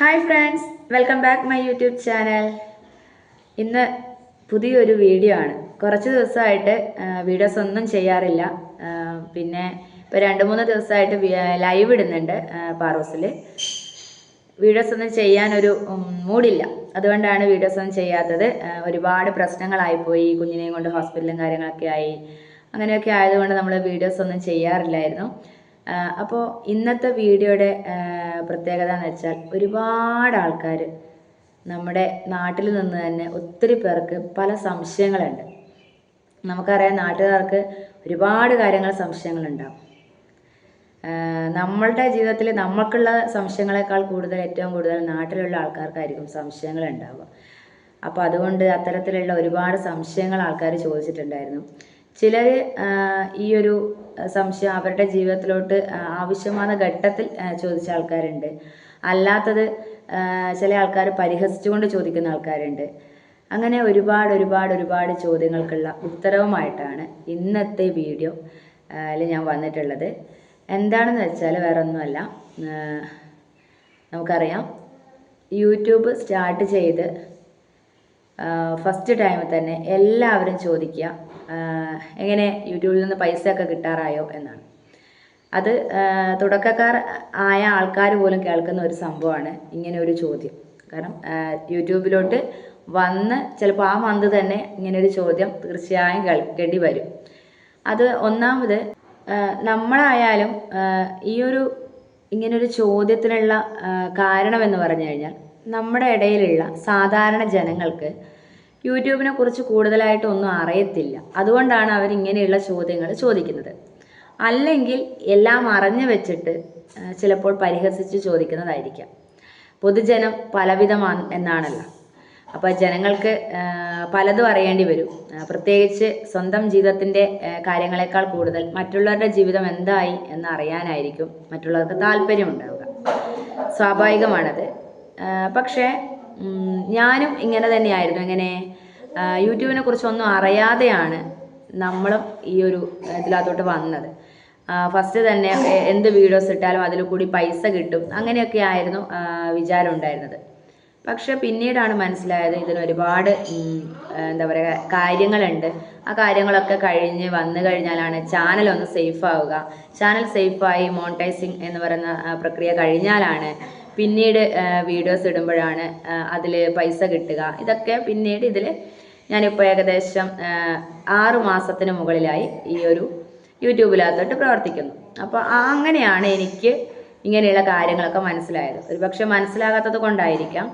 Hi friends welcome back my YouTube channel ഇന്ന് പുതിയൊരു video ആണ്. കുറച്ച് ദിവസമായിട്ട് വീഡിയോസ് ഒന്നും ചെയ്യാറില്ല. പിന്നെ ഇപ്പോൾ രണ്ട് മൂന്ന് ദിവസമായിട്ട് ലൈവ് ഇടുന്നുണ്ട് പാറോസിൽ വീഡിയോസ് ഒന്നും ചെയ്യാനൊരു മൂടില്ല. അതുകൊണ്ടാണ് വീഡിയോസ് ഒന്നും ചെയ്യാത്തത്. ഒരുപാട് പ്രശ്നങ്ങളായിപ്പോയി കുഞ്ഞിനെയും കൊണ്ട് ഹോസ്പിറ്റലും കാര്യങ്ങളൊക്കെ ആയി. അങ്ങനെയൊക്കെ ആയതുകൊണ്ട് നമ്മൾ വീഡിയോസ് ഒന്നും ചെയ്യാറില്ലായിരുന്നു. അപ്പോൾ ഇന്നത്തെ വീഡിയോയുടെ പ്രത്യേകത എന്ന് വെച്ചാൽ ഒരുപാട് ആൾക്കാർ നമ്മുടെ നാട്ടിൽ നിന്ന് തന്നെ ഒത്തിരി പേർക്ക് പല സംശയങ്ങളുണ്ട്. നമുക്കറിയാം നാട്ടുകാർക്ക് ഒരുപാട് കാര്യങ്ങൾ സംശയങ്ങളുണ്ടാവും. നമ്മളുടെ ജീവിതത്തിൽ നമ്മൾക്കുള്ള സംശയങ്ങളെക്കാൾ കൂടുതൽ ഏറ്റവും കൂടുതൽ നാട്ടിലുള്ള ആൾക്കാർക്കായിരിക്കും സംശയങ്ങൾ ഉണ്ടാവുക അപ്പോൾ അതുകൊണ്ട് അത്തരത്തിലുള്ള ഒരുപാട് സംശയങ്ങൾ ആൾക്കാർ ചോദിച്ചിട്ടുണ്ടായിരുന്നു. ചിലർ ഈ ഒരു സംശയം അവരുടെ ജീവിതത്തിലോട്ട് ആവശ്യമാണ് ഘട്ടത്തിൽ ചോദിച്ച ആൾക്കാരുണ്ട്. അല്ലാത്തത് ചില ആൾക്കാർ പരിഹസിച്ചുകൊണ്ട് ചോദിക്കുന്ന ആൾക്കാരുണ്ട്. അങ്ങനെ ഒരുപാട് ഒരുപാട് ഒരുപാട് ചോദ്യങ്ങൾക്കുള്ള ഉത്തരവുമായിട്ടാണ് ഇന്നത്തെ വീഡിയോ ഞാൻ വന്നിട്ടുള്ളത്. എന്താണെന്ന് വെച്ചാൽ വേറെ ഒന്നുമല്ല നമുക്കറിയാം. യൂട്യൂബ് സ്റ്റാർട്ട് ചെയ്ത് ഫസ്റ്റ് ടൈമിൽ തന്നെ എല്ലാവരും ചോദിക്കുക. എങ്ങനെ യൂട്യൂബിൽ നിന്ന് പൈസ ഒക്കെ കിട്ടാറായോ എന്നാണ്. അത് തുടക്കക്കാർ ആയ ആൾക്കാർ പോലും കേൾക്കുന്ന ഒരു സംഭവമാണ് ഇങ്ങനെ ഒരു ചോദ്യം. കാരണം യൂട്യൂബിലോട്ട് വന്ന് ചിലപ്പോൾ ആ മന്ത് തന്നെ ഇങ്ങനെ ഒരു ചോദ്യം തീർച്ചയായും കേൾക്കേണ്ടി വരും. അത് ഒന്നാമത് നമ്മളായാലും ഈ ഒരു ഇങ്ങനൊരു ചോദ്യത്തിനുള്ള കാരണം എന്ന് പറഞ്ഞു കഴിഞ്ഞാൽ നമ്മുടെ ഇടയിലുള്ള സാധാരണ ജനങ്ങൾക്ക് യൂട്യൂബിനെ കുറിച്ച് കൂടുതലായിട്ടൊന്നും അറിയത്തില്ല. അതുകൊണ്ടാണ് അവർ ഇങ്ങനെയുള്ള ചോദ്യങ്ങൾ ചോദിക്കുന്നത്. അല്ലെങ്കിൽ എല്ലാം അറിഞ്ഞു വെച്ചിട്ട് ചിലപ്പോൾ പരിഹസിച്ച് ചോദിക്കുന്നതായിരിക്കാം. പൊതുജനം പലവിധമാണ് എന്നാണല്ലോ. അപ്പോൾ ജനങ്ങൾക്ക് പലതും അറിയേണ്ടി വരും. പ്രത്യേകിച്ച് സ്വന്തം ജീവിതത്തിന്റെ കാര്യങ്ങളെക്കാൾ കൂടുതൽ മറ്റുള്ളവരുടെ ജീവിതം എന്തായി എന്ന് അറിയാനായിരിക്കും മറ്റുള്ളവർക്ക് താല്പര്യമുണ്ടാവുക. സ്വാഭാവികമാണത്. പക്ഷേ ഞാനും ഇങ്ങനെ തന്നെയായിരുന്നു. ഇങ്ങനെ യൂട്യൂബിനെ കുറിച്ചൊന്നും അറിയാതെയാണ് നമ്മളും ഈ ഒരു ഇതിനകത്തോട്ട് വന്നത്. ഫസ്റ്റ് തന്നെ എന്ത് വീഡിയോസ് ഇട്ടാലും അതിൽ കൂടി പൈസ കിട്ടും. അങ്ങനെയൊക്കെ ആയിരുന്നു വിചാരം ഉണ്ടായിരുന്നത്. പക്ഷെ പിന്നീടാണ് മനസ്സിലായത് ഇതിന് ഒരുപാട് എന്താ പറയുക കാര്യങ്ങളുണ്ട്. ആ കാര്യങ്ങളൊക്കെ കഴിഞ്ഞ് വന്നു കഴിഞ്ഞാലാണ് ചാനൽ ഒന്ന് സേഫ് ആവുക. ചാനൽ സേഫായി മോണിറ്റൈസിങ് എന്ന് പറയുന്ന പ്രക്രിയ കഴിഞ്ഞാലാണ് പിന്നീട് വീഡിയോസ് ഇടുമ്പോഴാണ് അതിൽ പൈസ കിട്ടുക. ഇതൊക്കെ പിന്നീട് ഇതിൽ ഞാനിപ്പോൾ ഏകദേശം ആറ് മാസത്തിന് മുകളിലായി ഈ ഒരു യൂട്യൂബിലകത്തോട്ട് പ്രവർത്തിക്കുന്നു. അപ്പോൾ അങ്ങനെയാണ് എനിക്ക് ഇങ്ങനെയുള്ള കാര്യങ്ങളൊക്കെ മനസ്സിലായത്. ഒരുപക്ഷെ മനസ്സിലാകാത്തത് കൊണ്ടായിരിക്കാം.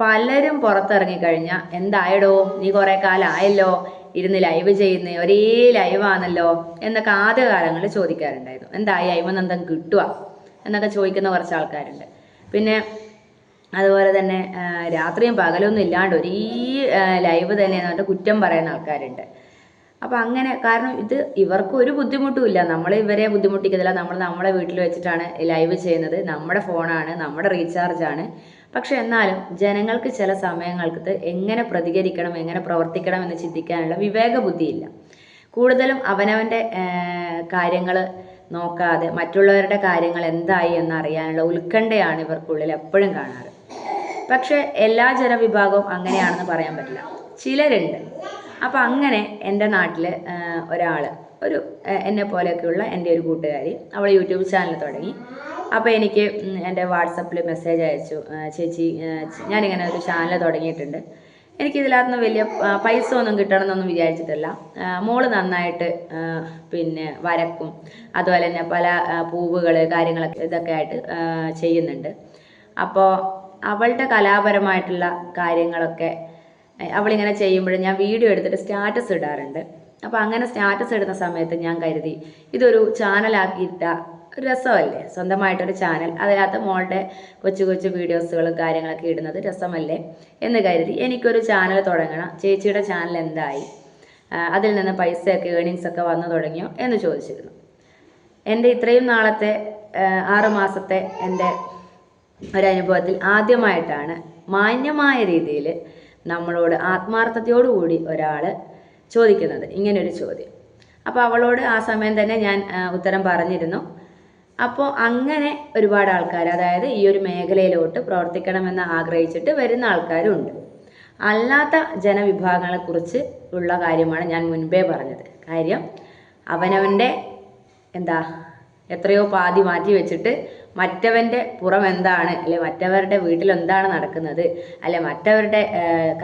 പലരും പുറത്തിറങ്ങിക്കഴിഞ്ഞാൽ എന്തായടോ നീ കുറേ കാലമായല്ലോ ഇരുന്ന് ലൈവ് ചെയ്യുന്ന ഒരേ ലൈവാണല്ലോ എന്നൊക്കെ ആദ്യ കാലങ്ങളിൽ ചോദിക്കാറുണ്ടായിരുന്നു എന്തായി അയിമെന്ന് എന്തെങ്കിലും കിട്ടുക? എന്നൊക്കെ ചോദിക്കുന്ന കുറച്ച് ആൾക്കാരുണ്ട് പിന്നെ അതുപോലെ തന്നെ രാത്രിയും പകലൊന്നും ഇല്ലാണ്ട് ഒരേ ലൈവ് തന്നെ എന്നിട്ട് കുറ്റം പറയുന്ന ആൾക്കാരുണ്ട്. അപ്പം അങ്ങനെ കാരണം ഇത് ഇവർക്ക് ഒരു ബുദ്ധിമുട്ടുമില്ല നമ്മൾ ഇവരെ ബുദ്ധിമുട്ടിക്കുന്നില്ല നമ്മൾ നമ്മളെ വീട്ടിൽ വെച്ചിട്ടാണ് ലൈവ് ചെയ്യുന്നത്. നമ്മുടെ ഫോണാണ് നമ്മുടെ റീചാർജ് ആണ്. പക്ഷെ എന്നാലും ജനങ്ങൾക്ക് ചില സമയങ്ങൾക്ക് എങ്ങനെ പ്രതികരിക്കണം എങ്ങനെ പ്രവർത്തിക്കണം എന്ന് ചിന്തിക്കാനുള്ള വിവേക ബുദ്ധിയില്ല കൂടുതലും അവനവന്റെ കാര്യങ്ങൾ നോക്കാതെ മറ്റുള്ളവരുടെ കാര്യങ്ങൾ എന്തായി എന്നറിയാനുള്ള ഉത്കണ്ഠയാണ് ഇവർക്കുള്ളിൽ എപ്പോഴും കാണാറ്. പക്ഷെ എല്ലാ ജനവിഭാഗവും അങ്ങനെയാണെന്ന് പറയാൻ പറ്റില്ല. ചിലരുണ്ട്. അപ്പം അങ്ങനെ എന്റെ നാട്ടിൽ ഒരാൾ ഒരു എന്നെ പോലെയൊക്കെയുള്ള എന്റെ ഒരു കൂട്ടുകാരി അവൾ യൂട്യൂബ് ചാനൽ തുടങ്ങി. അപ്പോൾ എനിക്ക് എന്റെ വാട്സപ്പിൽ മെസ്സേജ് അയച്ചു. ചേച്ചി ഞാനിങ്ങനെ ഒരു ചാനൽ തുടങ്ങിയിട്ടുണ്ട്. എനിക്ക് ഇതിലാത്തുനിന്ന് വലിയ പൈസ ഒന്നും കിട്ടണമെന്നൊന്നും വിചാരിച്ചിട്ടില്ല. മോൾ നന്നായിട്ട് പിന്നെ വരക്കും. അതുപോലെ തന്നെ പല പൂവുകൾ കാര്യങ്ങളൊക്കെ ഇതൊക്കെ ആയിട്ട് ചെയ്യുന്നുണ്ട്. അപ്പോൾ അവളുടെ കലാപരമായിട്ടുള്ള കാര്യങ്ങളൊക്കെ അവളിങ്ങനെ ചെയ്യുമ്പോഴും ഞാൻ വീഡിയോ എടുത്തിട്ട് സ്റ്റാറ്റസ് ഇടാറുണ്ട്. അപ്പോൾ അങ്ങനെ സ്റ്റാറ്റസ് ഇടുന്ന സമയത്ത് ഞാൻ കരുതി ഇതൊരു ചാനലാക്കിയിട്ട രസമല്ലേ? സ്വന്തമായിട്ടൊരു ചാനൽ അതിനകത്ത് മോളുടെ കൊച്ചു കൊച്ചു വീഡിയോസുകളും കാര്യങ്ങളൊക്കെ ഇടുന്നത് രസമല്ലേ? എന്ന് കരുതി എനിക്കൊരു ചാനൽ തുടങ്ങണം. ചേച്ചിയുടെ ചാനൽ എന്തായി? അതിൽ നിന്ന് പൈസയൊക്കെ ഏണിങ്സ് ഒക്കെ വന്നു തുടങ്ങിയോ എന്ന് ചോദിച്ചിരുന്നു. എന്റെ ഇത്രയും നാളത്തെ ആറുമാസത്തെ ആറ് മാസത്തെ എന്റെ ഒരനുഭവത്തിൽ ആദ്യമായിട്ടാണ് മാന്യമായ രീതിയിൽ നമ്മളോട് ആത്മാർത്ഥതയോടുകൂടി ഒരാൾ ചോദിക്കുന്നത്. ഇങ്ങനൊരു ചോദ്യം. അപ്പോൾ അവളോട് ആ സമയം തന്നെ ഞാൻ ഉത്തരം പറഞ്ഞിരുന്നു. അപ്പോൾ അങ്ങനെ ഒരുപാട് ആൾക്കാർ അതായത് ഈ ഒരു മേഖലയിലോട്ട് പ്രവർത്തിക്കണമെന്ന് ആഗ്രഹിച്ചിട്ട് വരുന്ന ആൾക്കാരും ഉണ്ട് അല്ലാത്ത ജനവിഭാഗങ്ങളെക്കുറിച്ച് ഉള്ള കാര്യമാണ് ഞാൻ മുൻപേ പറഞ്ഞത്. കാര്യം അവനവന്റെ എന്താ എത്രയോ പാതി മാറ്റി വെച്ചിട്ട് മറ്റവന്റെ പുറം എന്താണ് അല്ലെ മറ്റവരുടെ വീട്ടിൽ എന്താണ് നടക്കുന്നത് അല്ലെ മറ്റവരുടെ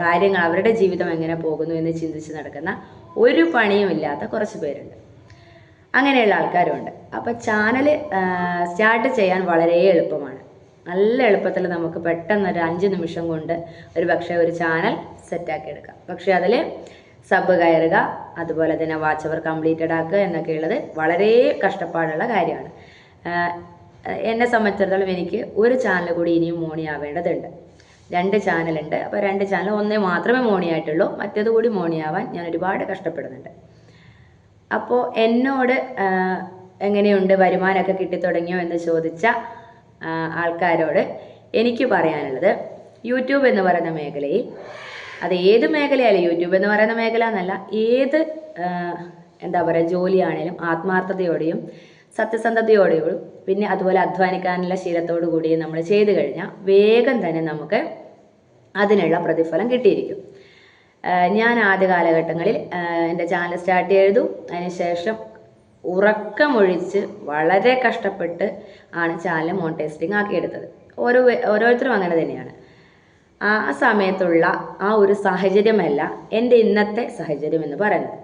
കാര്യങ്ങൾ അവരുടെ ജീവിതം എങ്ങനെ പോകുന്നു എന്ന് ചിന്തിച്ച് നടക്കുന്ന ഒരു പണിയും ഇല്ലാത്ത കുറച്ച് പേരുണ്ട്. അങ്ങനെയുള്ള ആൾക്കാരുണ്ട്. അപ്പോൾ ചാനൽ സ്റ്റാർട്ട് ചെയ്യാൻ വളരെ എളുപ്പമാണ്. നല്ല എളുപ്പത്തിൽ നമുക്ക് പെട്ടെന്ന് ഒരു അഞ്ച് നിമിഷം കൊണ്ട് ഒരു പക്ഷേ ഒരു ചാനൽ സെറ്റാക്കി എടുക്കാം. പക്ഷേ അതിൽ സബ് കയറുക അതുപോലെ തന്നെ വാച്ച് അവർ കംപ്ലീറ്റഡ് ആക്കുക എന്നൊക്കെയുള്ളത് വളരെ കഷ്ടപ്പാടുള്ള കാര്യമാണ്. എന്നെ സംബന്ധിച്ചിടത്തോളം എനിക്ക് ഒരു ചാനൽ കൂടി ഇനിയും മോണിയാവേണ്ടതുണ്ട്. രണ്ട് ചാനലുണ്ട് അപ്പോൾ രണ്ട് ചാനൽ ഒന്നേ മാത്രമേ മോണിയായിട്ടുള്ളൂ. മറ്റേത് കൂടി മോണിയാവാൻ ഞാൻ ഒരുപാട് കഷ്ടപ്പെടുന്നുണ്ട്. അപ്പോൾ എന്നോട് എങ്ങനെയുണ്ട് വരുമാനമൊക്കെ കിട്ടിത്തുടങ്ങിയോ എന്ന് ചോദിച്ച ആൾക്കാരോട് എനിക്ക് പറയാനുള്ളത് യൂട്യൂബ് എന്ന് പറയുന്ന മേഖലയിൽ അത് ഏത് മേഖലയല്ല യൂട്യൂബ് എന്ന് പറയുന്ന മേഖല എന്നല്ല ഏത് എന്താ പറയുക ജോലിയാണേലും ആത്മാർത്ഥതയോടെയും സത്യസന്ധതയോടെയും പിന്നെ അതുപോലെ അധ്വാനിക്കാനുള്ള ശീലത്തോടു കൂടിയും നമ്മൾ ചെയ്തു കഴിഞ്ഞാൽ വേഗം തന്നെ നമുക്ക് അതിനുള്ള പ്രതിഫലം കിട്ടിയിരിക്കും. ഞാൻ ആദ്യ കാലഘട്ടങ്ങളിൽ എന്റെ ചാനൽ സ്റ്റാർട്ട് ചെയ്തു. അതിനുശേഷം ഉറക്കമൊഴിച്ച് വളരെ കഷ്ടപ്പെട്ട് ആണ് ചാനൽ മോണിറ്റൈസിങ് ആക്കിയെടുത്തത്. ഓരോ ഓരോരുത്തരും അങ്ങനെ തന്നെയാണ്. ആ സമയത്തുള്ള ആ ഒരു സാഹചര്യമല്ല എന്റെ ഇന്നത്തെ സാഹചര്യം എന്ന് പറയുന്നത്.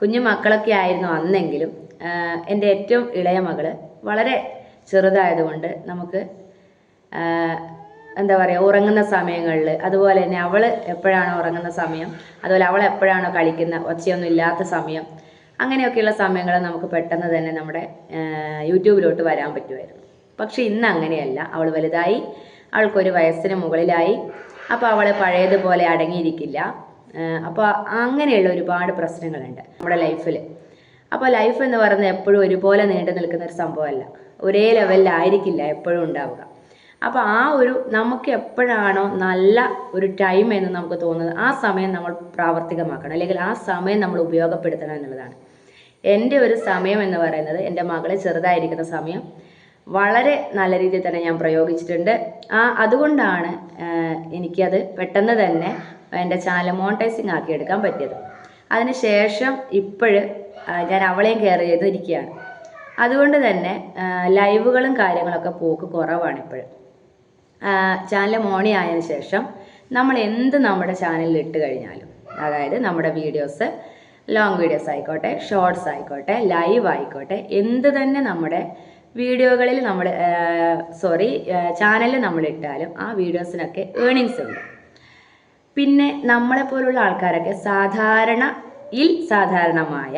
കുഞ്ഞു മക്കളൊക്കെ ആയിരുന്നു അന്നെങ്കിലും എന്റെ ഏറ്റവും ഇളയ മകൾ വളരെ ചെറുതായതുകൊണ്ട് നമുക്ക് എന്താ പറയുക ഉറങ്ങുന്ന സമയങ്ങളിൽ അതുപോലെ തന്നെ അവൾ എപ്പോഴാണോ ഉറങ്ങുന്ന സമയം അതുപോലെ അവൾ എപ്പോഴാണോ കളിക്കുന്ന ഒച്ചയൊന്നും ഇല്ലാത്ത സമയം അങ്ങനെയൊക്കെയുള്ള സമയങ്ങൾ നമുക്ക് പെട്ടെന്ന് തന്നെ നമ്മുടെ യൂട്യൂബിലോട്ട് വരാൻ പറ്റുമായിരുന്നു. പക്ഷെ ഇന്ന് അങ്ങനെയല്ല. അവൾ വലുതായി അവൾക്കൊരു വയസ്സിന് മുകളിലായി. അപ്പോൾ അവൾ പഴയതുപോലെ അടങ്ങിയിരിക്കില്ല. അപ്പോൾ അങ്ങനെയുള്ള ഒരുപാട് പ്രശ്നങ്ങളുണ്ട് നമ്മുടെ ലൈഫിൽ അപ്പോൾ ലൈഫ് എന്ന് പറയുന്നത് എപ്പോഴും ഒരുപോലെ നീണ്ടു നിൽക്കുന്ന ഒരു സംഭവമല്ല. ഒരേ ലെവലിലായിരിക്കില്ല എപ്പോഴും ഉണ്ടാവുക. അപ്പോൾ ആ ഒരു നമുക്ക് എപ്പോഴാണോ നല്ല ഒരു ടൈം എന്ന് നമുക്ക് തോന്നുന്നത് ആ സമയം നമ്മൾ പ്രാവർത്തികമാക്കണം. അല്ലെങ്കിൽ ആ സമയം നമ്മൾ ഉപയോഗപ്പെടുത്തണം എന്നുള്ളതാണ്. എന്റെ ഒരു സമയം എന്ന് പറയുന്നത് എന്റെ മകളെ ചെറുതായിരിക്കുന്ന സമയം. വളരെ നല്ല രീതിയിൽ തന്നെ ഞാൻ പ്രയോഗിച്ചിട്ടുണ്ട്. ആ അതുകൊണ്ടാണ് എനിക്കത് പെട്ടെന്ന് തന്നെ എന്റെ ചാനൽ മോണിറ്റൈസിങ് ആക്കി എടുക്കാൻ പറ്റിയത്. അതിനുശേഷം ഇപ്പോഴ് ഞാൻ അവളെയും കെയർ ചെയ്തിരിക്കുകയാണ് അതുകൊണ്ട് തന്നെ ലൈവുകളും കാര്യങ്ങളൊക്കെ പോക്ക് കുറവാണ് ഇപ്പോഴും. ചാനൽ മോണി ആയതിനു ശേഷം നമ്മൾ എന്ത് നമ്മുടെ ചാനലിൽ ഇട്ട് കഴിഞ്ഞാലും അതായത് നമ്മുടെ വീഡിയോസ് ലോങ് വീഡിയോസ് ആയിക്കോട്ടെ ഷോർട്സ് ആയിക്കോട്ടെ ലൈവ് ആയിക്കോട്ടെ എന്ത് തന്നെ നമ്മുടെ വീഡിയോകളിൽ നമ്മൾ സോറി ചാനലിൽ നമ്മൾ ഇട്ടാലും ആ വീഡിയോസിനൊക്കെ ഏണിങ്സ് ഉണ്ട്. പിന്നെ നമ്മളെപ്പോലുള്ള ആൾക്കാരൊക്കെ സാധാരണ ഇൽ സാധാരണമായ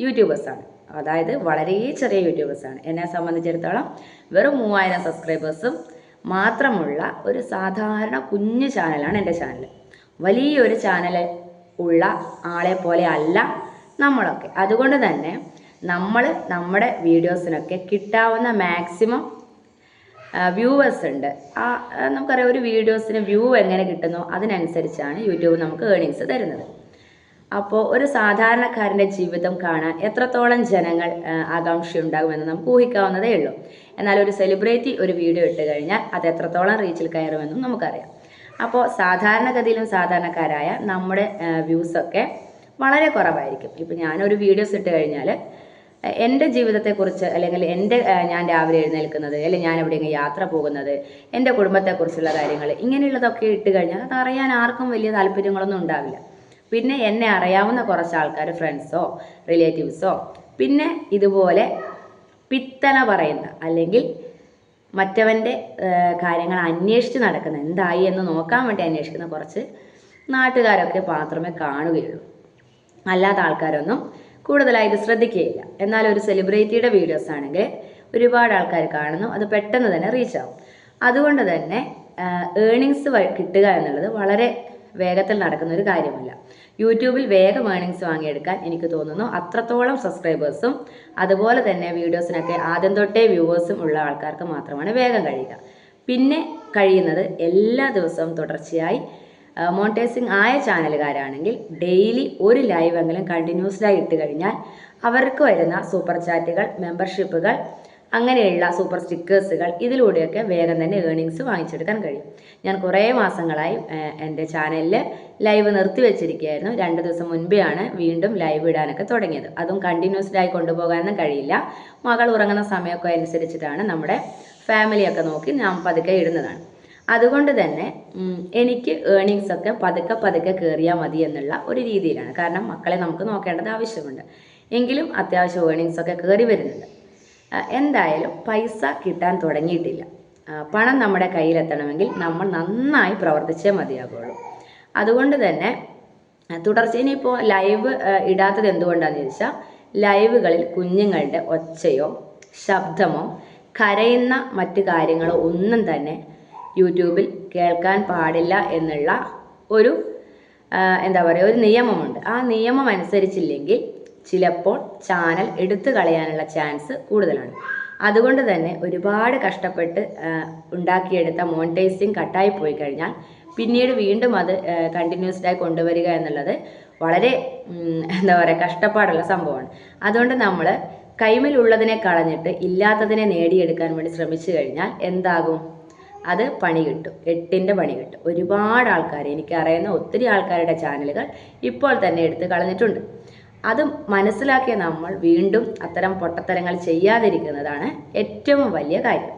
യൂട്യൂബേഴ്സാണ് അതായത് വളരെ ചെറിയ യൂട്യൂബേഴ്സാണ് എന്നെ സംബന്ധിച്ചിടത്തോളം വെറും മൂവായിരം സബ്സ്ക്രൈബേഴ്സും മാത്രമുള്ള ഒരു സാധാരണ കുഞ്ഞു ചാനലാണ് എന്റെ ചാനൽ. വലിയൊരു ചാനൽ ഉള്ള ആളെ പോലെ അല്ല നമ്മളൊക്കെ. അതുകൊണ്ട് തന്നെ നമ്മൾ നമ്മുടെ വീഡിയോസിനൊക്കെ കിട്ടാവുന്ന മാക്സിമം വ്യൂവേഴ്സ് ഉണ്ട്. ആ നമുക്കറിയാം ഒരു വീഡിയോസിന് വ്യൂ എങ്ങനെ കിട്ടുന്നോ അതിനനുസരിച്ചാണ് യൂട്യൂബ് നമുക്ക് ഏണിങ്സ് തരുന്നത്. അപ്പോൾ ഒരു സാധാരണക്കാരന്റെ ജീവിതം കാണാൻ എത്രത്തോളം ജനങ്ങൾ ആ, ആകാംക്ഷ ഉണ്ടാകുമെന്ന് നമുക്ക് ഊഹിക്കാവുന്നതേ ഉള്ളൂ. എന്നാൽ ഒരു സെലിബ്രിറ്റി ഒരു വീഡിയോ ഇട്ട് കഴിഞ്ഞാൽ അത് എത്രത്തോളം റീച്ചിൽ കയറുമെന്നും നമുക്കറിയാം. അപ്പോൾ സാധാരണഗതിയിലും സാധാരണക്കാരായ നമ്മുടെ വ്യൂസൊക്കെ വളരെ കുറവായിരിക്കും. ഇപ്പം ഞാനൊരു വീഡിയോസ് ഇട്ട് കഴിഞ്ഞാൽ എന്റെ ജീവിതത്തെക്കുറിച്ച് അല്ലെങ്കിൽ എന്റെ ഞാൻ രാവിലെ എഴുന്നേൽക്കുന്നത് അല്ലെങ്കിൽ ഞാൻ എവിടെയെങ്കിലും യാത്ര പോകുന്നത് എന്റെ കുടുംബത്തെക്കുറിച്ചുള്ള കാര്യങ്ങൾ ഇങ്ങനെയുള്ളതൊക്കെ ഇട്ട് കഴിഞ്ഞാൽ അത് അറിയാൻ ആർക്കും വലിയ താല്പര്യങ്ങളൊന്നും ഉണ്ടാവില്ല. പിന്നെ എന്നെ അറിയാവുന്ന കുറച്ച് ആൾക്കാർ ഫ്രണ്ട്സോ റിലേറ്റീവ്സോ പിന്നെ ഇതുപോലെ പിത്തന പറയുന്ന അല്ലെങ്കിൽ മറ്റവന്റെ കാര്യങ്ങൾ അന്വേഷിച്ച് നടക്കുന്ന എന്തായി എന്ന് നോക്കാൻ വേണ്ടി അന്വേഷിക്കുന്ന കുറച്ച് നാട്ടുകാരൊക്കെ മാത്രമേ കാണുകയുള്ളൂ. അല്ലാത്ത ആൾക്കാരൊന്നും കൂടുതലായിട്ട് ശ്രദ്ധിക്കുകയില്ല. എന്നാൽ ഒരു സെലിബ്രിറ്റിയുടെ വീഡിയോസ് ആണെങ്കിൽ ഒരുപാട് ആൾക്കാർ കാണുന്നു അത് പെട്ടെന്ന് തന്നെ റീച്ച് ആവും. അതുകൊണ്ട് തന്നെ ഏണിങ്സ് കിട്ടുക എന്നുള്ളത് വളരെ വേഗത്തിൽ നടക്കുന്ന ഒരു കാര്യമല്ല. യൂട്യൂബിൽ വേഗം ഏണിങ്സ് വാങ്ങിയെടുക്കാൻ എനിക്ക് തോന്നുന്നു അത്രത്തോളം സബ്സ്ക്രൈബേഴ്സും അതുപോലെ തന്നെ വീഡിയോസിനൊക്കെ ആദ്യം തൊട്ടേ വ്യൂവേഴ്സും ഉള്ള ആൾക്കാർക്ക് മാത്രമാണ് വേഗം കഴിയുക. പിന്നെ കഴിയുന്നത് എല്ലാ ദിവസവും തുടർച്ചയായി മോണിറ്റൈസിങ് ആയ ചാനലുകാരാണെങ്കിൽ ഡെയിലി ഒരു ലൈവ് എങ്കിലും കണ്ടിന്യൂസ്ഡായി ഇട്ട് കഴിഞ്ഞാൽ അവർക്ക് വരുന്ന സൂപ്പർ ചാറ്റുകൾ മെമ്പർഷിപ്പുകൾ അങ്ങനെയുള്ള സൂപ്പർ സ്റ്റിക്കേഴ്സുകൾ ഇതിലൂടെയൊക്കെ വേഗം തന്നെ ഏണിങ്സ് വാങ്ങിച്ചെടുക്കാൻ കഴിയും. ഞാൻ കുറേ മാസങ്ങളായി എന്റെ ചാനലിൽ ലൈവ് നിർത്തി വെച്ചിരിക്കുകയായിരുന്നു. രണ്ട് ദിവസം മുൻപെയാണ് വീണ്ടും ലൈവ് ഇടാനൊക്കെ തുടങ്ങിയത്. അതും കണ്ടിന്യൂസ്ഡ് ആയി കൊണ്ടുപോകാനൊന്നും കഴിയില്ല. മകൾ ഉറങ്ങുന്ന സമയമൊക്കെ അനുസരിച്ചിട്ടാണ് നമ്മുടെ ഫാമിലിയൊക്കെ നോക്കി ഞാൻ പതുക്കെ ഇടുന്നതാണ്. അതുകൊണ്ട് തന്നെ എനിക്ക് ഏണിങ്സ് ഒക്കെ പതുക്കെ പതുക്കെ കയറിയാൽ മതി എന്നുള്ള ഒരു രീതിയിലാണ്. കാരണം മക്കളെ നമുക്ക് നോക്കേണ്ടത് ആവശ്യമുണ്ട്. എങ്കിലും അത്യാവശ്യം ഏണിങ്സ് ഒക്കെ കയറി വരുന്നുണ്ട്. എന്തായാലും പൈസ കിട്ടാൻ തുടങ്ങിയിട്ടില്ല. പണം നമ്മുടെ കയ്യിലെത്തണമെങ്കിൽ നമ്മൾ നന്നായി പ്രവർത്തിച്ചേ മതിയാകുള്ളൂ. അതുകൊണ്ട് തന്നെ തുടർച്ച ഇനിയിപ്പോൾ ലൈവ് ഇടാത്തത് എന്തുകൊണ്ടാണെന്ന് ചോദിച്ചാൽ ലൈവുകളിൽ കുഞ്ഞുങ്ങളുടെ ഒച്ചയോ ശബ്ദമോ കരയുന്ന മറ്റു കാര്യങ്ങളോ ഒന്നും തന്നെ യൂട്യൂബിൽ കേൾക്കാൻ പാടില്ല എന്നുള്ള ഒരു എന്താ പറയുക ഒരു നിയമമുണ്ട്. ആ നിയമം അനുസരിച്ചില്ലെങ്കിൽ ചിലപ്പോൾ ചാനൽ എടുത്തു കളയാനുള്ള ചാൻസ് കൂടുതലാണ്. അതുകൊണ്ട് തന്നെ ഒരുപാട് കഷ്ടപ്പെട്ട് ഉണ്ടാക്കിയെടുത്ത മോണിറ്റൈസിങ് കട്ടായി പോയി കഴിഞ്ഞാൽ പിന്നീട് വീണ്ടും അത് കണ്ടിന്യൂസ്ഡ് ആയി കൊണ്ടുവരിക എന്നുള്ളത് വളരെ എന്താ പറയുക കഷ്ടപ്പാടുള്ള സംഭവമാണ്. അതുകൊണ്ട് നമ്മൾ കൈമിലുള്ളതിനെ കളഞ്ഞിട്ട് ഇല്ലാത്തതിനെ നേടിയെടുക്കാൻ വേണ്ടി ശ്രമിച്ചു കഴിഞ്ഞാൽ എന്താകും? അത് പണി കിട്ടും. എട്ടിന്റെ പണി കിട്ടും. ഒരുപാട് ആൾക്കാർ എനിക്കറിയുന്ന ഒത്തിരി ആൾക്കാരുടെ ചാനലുകൾ ഇപ്പോൾ തന്നെ എടുത്ത് കളഞ്ഞിട്ടുണ്ട്. അത് മനസ്സിലാക്കിയ നമ്മൾ വീണ്ടും അത്തരം പൊട്ടത്തരങ്ങൾ ചെയ്യാതിരിക്കുന്നതാണ് ഏറ്റവും വലിയ കാര്യം.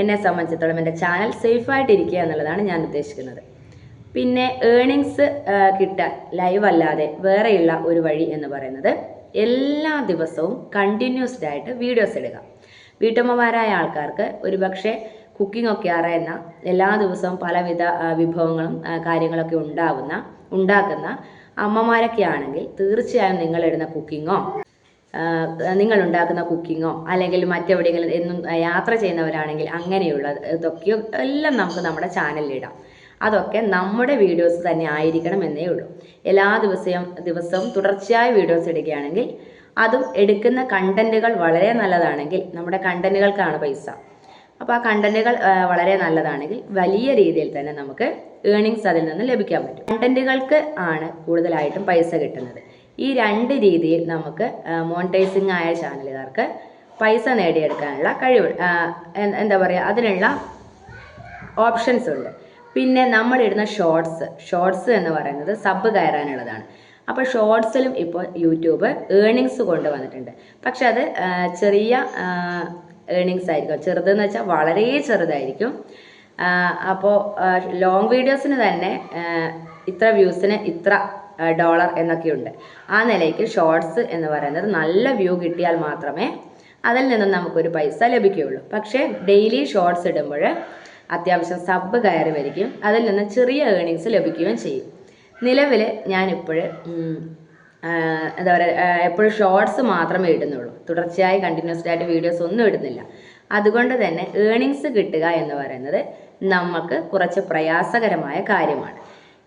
എന്നെ സംബന്ധിച്ചിടത്തോളം എന്റെ ചാനൽ സേഫായിട്ടിരിക്കുക എന്നുള്ളതാണ് ഞാൻ ഉദ്ദേശിക്കുന്നത്. പിന്നെ ഏണിങ്സ് കിട്ടാൻ ലൈവ് അല്ലാതെ വേറെയുള്ള ഒരു വഴി എന്ന് പറയുന്നത് എല്ലാ ദിവസവും കണ്ടിന്യൂസ്ഡ് ആയിട്ട് വീഡിയോസ് ഇടുക. വീട്ടമ്മമാരായ ആൾക്കാർക്ക് ഒരുപക്ഷെ കുക്കിംഗ് ഒക്കെ അറിയുന്ന എല്ലാ ദിവസവും പലവിധ വിഭവങ്ങളും കാര്യങ്ങളൊക്കെ ഉണ്ടാവുന്ന ഉണ്ടാക്കുന്ന അമ്മമാരൊക്കെ ആണെങ്കിൽ തീർച്ചയായും നിങ്ങൾ നിങ്ങളിടുന്ന കുക്കിങ്ങോ നിങ്ങൾ ഉണ്ടാക്കുന്ന കുക്കിങ്ങോ അല്ലെങ്കിൽ മറ്റെവിടെയെങ്കിലും എന്നും യാത്ര ചെയ്യുന്നവരാണെങ്കിൽ അങ്ങനെയുള്ള ഇതൊക്കെയോ എല്ലാം നമുക്ക് നമ്മുടെ ചാനലിൽ ഇടാം. അതൊക്കെ നമ്മുടെ വീഡിയോസ് തന്നെ ആയിരിക്കണം എന്നേ ഉള്ളൂ. എല്ലാ ദിവസവും ദിവസവും തുടർച്ചയായ വീഡിയോസ് ഇടുകയാണെങ്കിൽ അതും എടുക്കുന്ന കണ്ടന്റുകൾ വളരെ നല്ലതാണെങ്കിൽ നമ്മുടെ കണ്ടന്റുകൾക്കാണ് പൈസ. അപ്പോൾ ആ കണ്ടന്റുകൾ വളരെ നല്ലതാണെങ്കിൽ വലിയ രീതിയിൽ തന്നെ നമുക്ക് ഏണിങ്സ് അതിൽ നിന്ന് ലഭിക്കാൻ പറ്റും. കണ്ടന്റുകൾക്ക് ആണ് കൂടുതലായിട്ടും പൈസ കിട്ടുന്നത്. ഈ രണ്ട് രീതിയിൽ നമുക്ക് മോണിറ്റൈസിങ് ആയ ചാനലുകാർക്ക് പൈസ നേടിയെടുക്കാനുള്ള കഴിവ് എന്താ പറയുക അതിനുള്ള ഓപ്ഷൻസ് ഉണ്ട്. പിന്നെ നമ്മളിടുന്ന ഷോർട്സ് ഷോർട്സ് എന്ന് പറയുന്നത് സബ് കയറാനുള്ളതാണ്. അപ്പോൾ ഷോർട്സിലും ഇപ്പോൾ യൂട്യൂബ് ഏണിങ്സ് കൊണ്ടുവന്നിട്ടുണ്ട്. പക്ഷെ അത് ചെറിയ ഏണിങ്സ് ആയിരിക്കും. ചെറുതെന്ന് വെച്ചാൽ വളരെ ചെറുതായിരിക്കും. അപ്പോൾ ലോങ് വീഡിയോസിന് തന്നെ ഇത്ര വ്യൂസിന് ഇത്ര ഡോളർ എന്നൊക്കെയുണ്ട്. ആ നിലയ്ക്ക് ഷോർട്സ് എന്ന് പറയുന്നത് നല്ല വ്യൂ കിട്ടിയാൽ മാത്രമേ അതിൽ നിന്നും നമുക്കൊരു പൈസ ലഭിക്കുകയുള്ളൂ. പക്ഷേ ഡെയിലി ഷോർട്സ് ഇടുമ്പോൾ അത്യാവശ്യം സബ് കയറി വരികയും അതിൽ നിന്ന് ചെറിയ ഏണിങ്സ് ലഭിക്കുകയും ചെയ്യും. നിലവിൽ ഞാനിപ്പോൾ എന്താ പറയുക എപ്പോഴും ഷോർട്സ് മാത്രമേ ഇടുന്നുള്ളൂ. തുടർച്ചയായി കണ്ടിന്യൂസ്ഡായിട്ട് വീഡിയോസ് ഒന്നും ഇടുന്നില്ല. അതുകൊണ്ട് തന്നെ ഏണിങ്സ് കിട്ടുക എന്ന് പറയുന്നത് നമുക്ക് കുറച്ച് പ്രയാസകരമായ കാര്യമാണ്.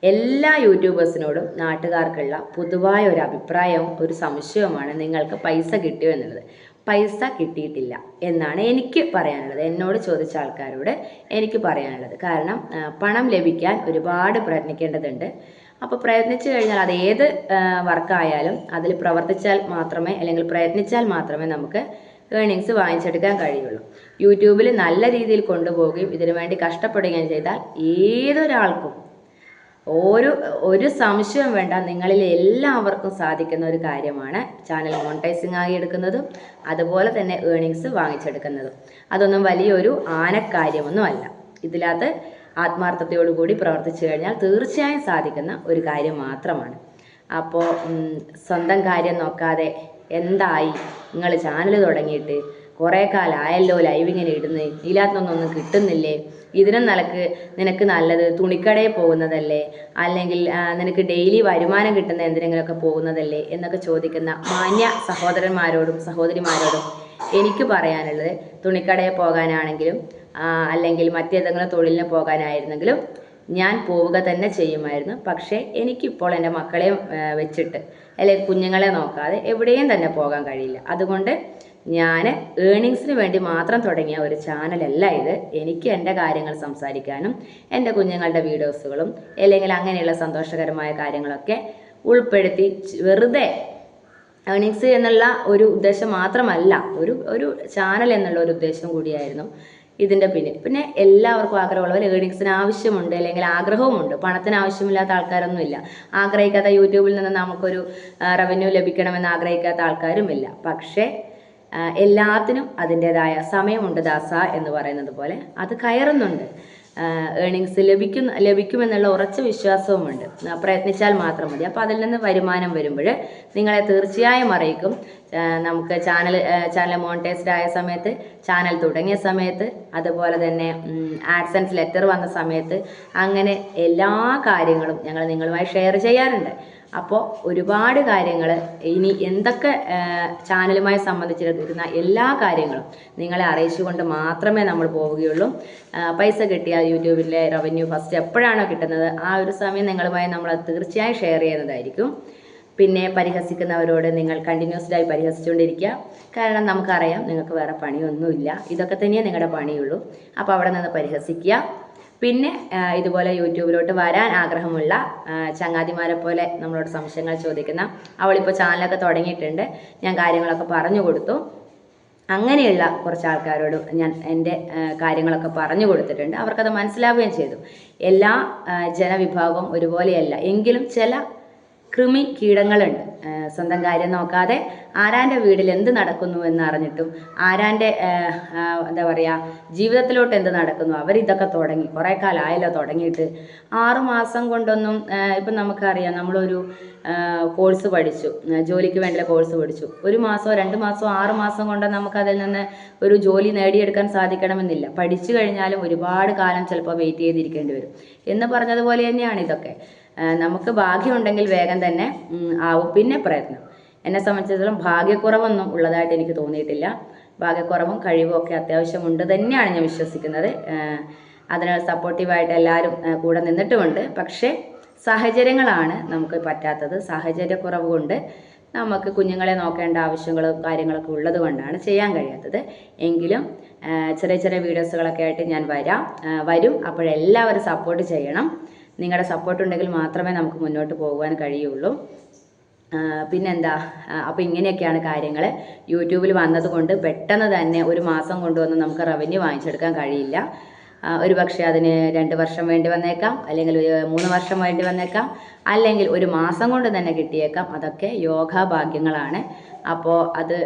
എല്ലാ യൂട്യൂബേഴ്സിനോടും നാട്ടുകാർക്കുള്ള പൊതുവായ ഒരു അഭിപ്രായവും ഒരു സംശയവുമാണ് നിങ്ങൾക്ക് പൈസ കിട്ടിയോ എന്നുള്ളത്. പൈസ കിട്ടിയിട്ടില്ല എന്നാണ് എനിക്ക് പറയാനുള്ളത്. എന്നോട് ചോദിച്ച ആൾക്കാരോട് എനിക്ക് പറയാനുള്ളത്. കാരണം പണം ലഭിക്കാൻ ഒരുപാട് പ്രയത്നിക്കേണ്ടതുണ്ട്. അപ്പോൾ പ്രയത്നിച്ചു കഴിഞ്ഞാൽ അത് ഏത് വർക്കായാലും അതിൽ പ്രവർത്തിച്ചാൽ മാത്രമേ അല്ലെങ്കിൽ പ്രയത്നിച്ചാൽ മാത്രമേ നമുക്ക് ഏണിങ്സ് വാങ്ങിച്ചെടുക്കാൻ കഴിയുള്ളൂ. യൂട്യൂബിൽ നല്ല രീതിയിൽ കൊണ്ടുപോവുകയും ഇതിനു വേണ്ടി കഷ്ടപ്പെടുകയും ചെയ്താൽ ഏതൊരാൾക്കും ഒരു ഒരു സംശയം വേണ്ട. നിങ്ങളിൽ എല്ലാവർക്കും സാധിക്കുന്ന ഒരു കാര്യമാണ് ചാനൽ മോണിറ്റൈസിങ് ആയി എടുക്കുന്നതും അതുപോലെ തന്നെ ഏണിങ്സ് വാങ്ങിച്ചെടുക്കുന്നതും. അതൊന്നും വലിയൊരു ആനക്കാര്യമൊന്നും അല്ല. ഇതിലകത്ത് ആത്മാർത്ഥതയോടുകൂടി പ്രവർത്തിച്ചു കഴിഞ്ഞാൽ തീർച്ചയായും സാധിക്കുന്ന ഒരു കാര്യം മാത്രമാണ്. അപ്പോൾ സ്വന്തം കാര്യം നോക്കാതെ എന്തായി? നിങ്ങൾ ചാനൽ തുടങ്ങിയിട്ട് കുറേ കാലമായല്ലോ ലൈവ് ഇങ്ങനെ ഇടുന്നത് ഇതിനകത്തൊന്നും കിട്ടുന്നില്ലേ? ഇതിനും നിലയ്ക്ക് നിനക്ക് നല്ലത് തുണിക്കടയിൽ പോകുന്നതല്ലേ? അല്ലെങ്കിൽ നിനക്ക് ഡെയിലി വരുമാനം കിട്ടുന്ന എന്തിനെങ്കിലുമൊക്കെ പോകുന്നതല്ലേ? എന്നൊക്കെ ചോദിക്കുന്ന മാന്യ സഹോദരന്മാരോടും സഹോദരിമാരോടും എനിക്ക് പറയാനുള്ളത് തുണിക്കടയിൽ പോകാനാണെങ്കിലും അല്ലെങ്കിൽ മറ്റേതെങ്കിലും തൊഴിലിന് പോകാനായിരുന്നെങ്കിലും ഞാൻ പോവുക തന്നെ ചെയ്യുമായിരുന്നു. പക്ഷേ എനിക്കിപ്പോൾ എന്റെ മക്കളെ വെച്ചിട്ട് അല്ലെങ്കിൽ കുഞ്ഞുങ്ങളെ നോക്കാതെ എവിടെയും തന്നെ പോകാൻ കഴിയില്ല. അതുകൊണ്ട് ഞാൻ ഏണിങ്സിന് വേണ്ടി മാത്രം തുടങ്ങിയ ഒരു ചാനലല്ല ഇത്. എനിക്ക് എന്റെ കാര്യങ്ങൾ സംസാരിക്കാനും എന്റെ കുഞ്ഞുങ്ങളുടെ വീഡിയോസുകളും അല്ലെങ്കിൽ അങ്ങനെയുള്ള സന്തോഷകരമായ കാര്യങ്ങളൊക്കെ ഉൾപ്പെടുത്തി വെറുതെ ഏണിങ്സ് എന്നുള്ള ഒരു ഉദ്ദേശം മാത്രമല്ല ഒരു ഒരു ചാനൽ എന്നുള്ള ഒരു ഉദ്ദേശം കൂടിയായിരുന്നു. ഇതിന്റെ പിന്നിൽ. പിന്നെ എല്ലാവർക്കും ആഗ്രഹമുള്ളവർ ഏണിങ്സിന് ആവശ്യമുണ്ട് അല്ലെങ്കിൽ ആഗ്രഹവുമുണ്ട്. പണത്തിന് ആവശ്യമില്ലാത്ത ആൾക്കാരൊന്നുമില്ല. ആഗ്രഹിക്കാത്ത യൂട്യൂബിൽ നിന്ന് നമുക്കൊരു റവന്യൂ ലഭിക്കണമെന്ന് ആഗ്രഹിക്കാത്ത ആൾക്കാരുമില്ല. പക്ഷേ എല്ലാത്തിനും അതിന്റെതായ സമയമുണ്ട് ദാസ എന്ന് പറയുന്നത് പോലെ അത് കയറുന്നുണ്ട്. ഏണിങ്സ് ലഭിക്കും ലഭിക്കുമെന്നുള്ള ഉറച്ച വിശ്വാസവുമുണ്ട്. പ്രയത്നിച്ചാൽ മാത്രം മതി. അപ്പോൾ അതിൽ നിന്ന് വരുമാനം വരുമ്പോൾ നിങ്ങളെ തീർച്ചയായും അറിയിക്കും. നമുക്ക് ചാനൽ ചാനൽ മോണിറ്റൈസ്ഡ് ആയ സമയത്ത് ചാനൽ തുടങ്ങിയ സമയത്ത് അതുപോലെ തന്നെ ആഡ്സൻസ് ലെറ്റർ വന്ന സമയത്ത് അങ്ങനെ എല്ലാ കാര്യങ്ങളും ഞങ്ങൾ നിങ്ങളുമായി ഷെയർ ചെയ്യാറുണ്ട്. അപ്പോൾ ഒരുപാട് കാര്യങ്ങൾ ഇനി എന്തൊക്കെ ചാനലുമായി സംബന്ധിച്ചിരുന്ന എല്ലാ കാര്യങ്ങളും നിങ്ങളെ അറിയിച്ചുകൊണ്ട് മാത്രമേ നമ്മൾ പോവുകയുള്ളൂ. പൈസ കിട്ടിയാൽ യൂട്യൂബിലെ റവന്യൂ ഫസ്റ്റ് എപ്പോഴാണോ കിട്ടുന്നത് ആ ഒരു സമയം നിങ്ങളുമായി നമ്മൾ തീർച്ചയായും ഷെയർ ചെയ്യുന്നതായിരിക്കും. പിന്നെ പരിഹസിക്കുന്നവരോട് നിങ്ങൾ കണ്ടിന്യൂസ്ഡായി പരിഹസിച്ചുകൊണ്ടിരിക്കുക. കാരണം നമുക്കറിയാം നിങ്ങൾക്ക് വേറെ പണിയൊന്നുമില്ല. ഇതൊക്കെ തന്നെയേ നിങ്ങളുടെ പണിയുള്ളൂ. അപ്പോൾ അവിടെ നിന്ന് പരിഹസിക്കുക. പിന്നെ ഇതുപോലെ യൂട്യൂബിലോട്ട് വരാൻ ആഗ്രഹമുള്ള ചങ്ങാതിമാരെ പോലെ നമ്മളോട് സംശയങ്ങൾ ചോദിക്കുന്ന അവളിപ്പോൾ ചാനലൊക്കെ തുടങ്ങിയിട്ടുണ്ട്. ഞാൻ കാര്യങ്ങളൊക്കെ പറഞ്ഞു കൊടുത്തു. അങ്ങനെയുള്ള കുറച്ച് ആൾക്കാരോട് ഞാൻ എന്റെ കാര്യങ്ങളൊക്കെ പറഞ്ഞു കൊടുത്തിട്ടുണ്ട്. അവർക്കത് മനസ്സിലാവുകയും ചെയ്തു. എല്ലാ ജനവിഭാഗവും ഒരുപോലെയല്ല. എങ്കിലും ചില കൃമി കീടങ്ങളുണ്ട്. സ്വന്തം കാര്യം നോക്കാതെ ആരാന്റെ വീട്ടിൽ എന്ത് നടക്കുന്നു എന്ന് അറിഞ്ഞിട്ടും ആരാന്റെ എന്താ പറയുക ജീവിതത്തിലോട്ട് എന്ത് നടക്കുന്നു അവരിതൊക്കെ തുടങ്ങി കുറേ കാലമായല്ലോ തുടങ്ങിയിട്ട്. ആറുമാസം കൊണ്ടൊന്നും ഇപ്പം നമുക്കറിയാം നമ്മളൊരു കോഴ്സ് പഠിച്ചു. ജോലിക്ക് വേണ്ടിയുള്ള കോഴ്സ് പഠിച്ചു. ഒരു മാസമോ രണ്ട് മാസമോ ആറ് മാസം കൊണ്ട് നമുക്കതിൽ നിന്ന് ഒരു ജോലി നേടിയെടുക്കാൻ സാധിക്കണമെന്നില്ല. പഠിച്ചു കഴിഞ്ഞാലും ഒരുപാട് കാലം ചിലപ്പോൾ വെയിറ്റ് ചെയ്തിരിക്കേണ്ടി വരും. എന്ന് പറഞ്ഞതുപോലെ തന്നെയാണ് ഇതൊക്കെ. നമുക്ക് ഭാഗ്യമുണ്ടെങ്കിൽ വേഗം തന്നെ ആവും. പിന്നെ പ്രയത്നം. എന്നെ സംബന്ധിച്ചിടത്തോളം ഭാഗ്യക്കുറവൊന്നും ഉള്ളതായിട്ട് എനിക്ക് തോന്നിയിട്ടില്ല. ഭാഗ്യക്കുറവും കഴിവും ഒക്കെ അത്യാവശ്യമുണ്ട് തന്നെയാണ് ഞാൻ വിശ്വസിക്കുന്നത്. അതിന് സപ്പോർട്ടീവായിട്ട് എല്ലാവരും കൂടെ നിന്നിട്ടുമുണ്ട്. പക്ഷേ സാഹചര്യങ്ങളാണ് നമുക്ക് പറ്റാത്തത്. സാഹചര്യക്കുറവ് കൊണ്ട് നമുക്ക് കുഞ്ഞുങ്ങളെ നോക്കേണ്ട ആവശ്യങ്ങളും കാര്യങ്ങളൊക്കെ ഉള്ളത് കൊണ്ടാണ് ചെയ്യാൻ കഴിയാത്തത്. എങ്കിലും ചെറിയ ചെറിയ വീഡിയോസുകളൊക്കെ ആയിട്ട് ഞാൻ വരാം. വരും. അപ്പോഴെല്ലാവരും സപ്പോർട്ട് ചെയ്യണം. നിങ്ങളുടെ സപ്പോർട്ട് ഉണ്ടെങ്കിൽ മാത്രമേ നമുക്ക് മുന്നോട്ട് പോകുവാൻ കഴിയുള്ളൂ. പിന്നെന്താ? അപ്പോൾ ഇങ്ങനെയൊക്കെയാണ് കാര്യങ്ങൾ യൂട്യൂബിൽ വന്നതുകൊണ്ട് പെട്ടെന്ന് തന്നെ ഒരു മാസം കൊണ്ടുവന്ന് നമുക്ക് റവന്യൂ വാങ്ങിച്ചെടുക്കാൻ കഴിയില്ല. ഒരു പക്ഷേ അതിന് രണ്ട് വർഷം വേണ്ടി വന്നേക്കാം അല്ലെങ്കിൽ മൂന്ന് വർഷം വേണ്ടി വന്നേക്കാം അല്ലെങ്കിൽ ഒരു മാസം കൊണ്ട് തന്നെ കിട്ടിയേക്കാം. അതൊക്കെ യോഗാഭാഗ്യങ്ങളാണ്. അപ്പോൾ അത്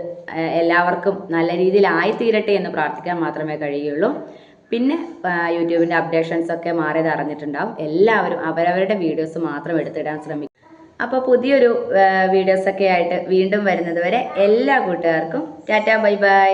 എല്ലാവർക്കും നല്ല രീതിയിൽ ആയിത്തീരട്ടെ എന്ന് പ്രാർത്ഥിക്കാൻ മാത്രമേ കഴിയുള്ളൂ. പിന്നെ യൂട്യൂബിന്റെ അപ്ഡേഷൻസ് ഒക്കെ മാറിയത് അറിഞ്ഞിട്ടുണ്ടാവും. എല്ലാവരും അവരവരുടെ വീഡിയോസ് മാത്രം എടുത്തിടാൻ ശ്രമിക്കും. അപ്പോൾ പുതിയൊരു വീഡിയോസൊക്കെ ആയിട്ട് വീണ്ടും വരുന്നത് വരെ എല്ലാ കൂട്ടുകാർക്കും ടാറ്റാ ബൈ ബൈ.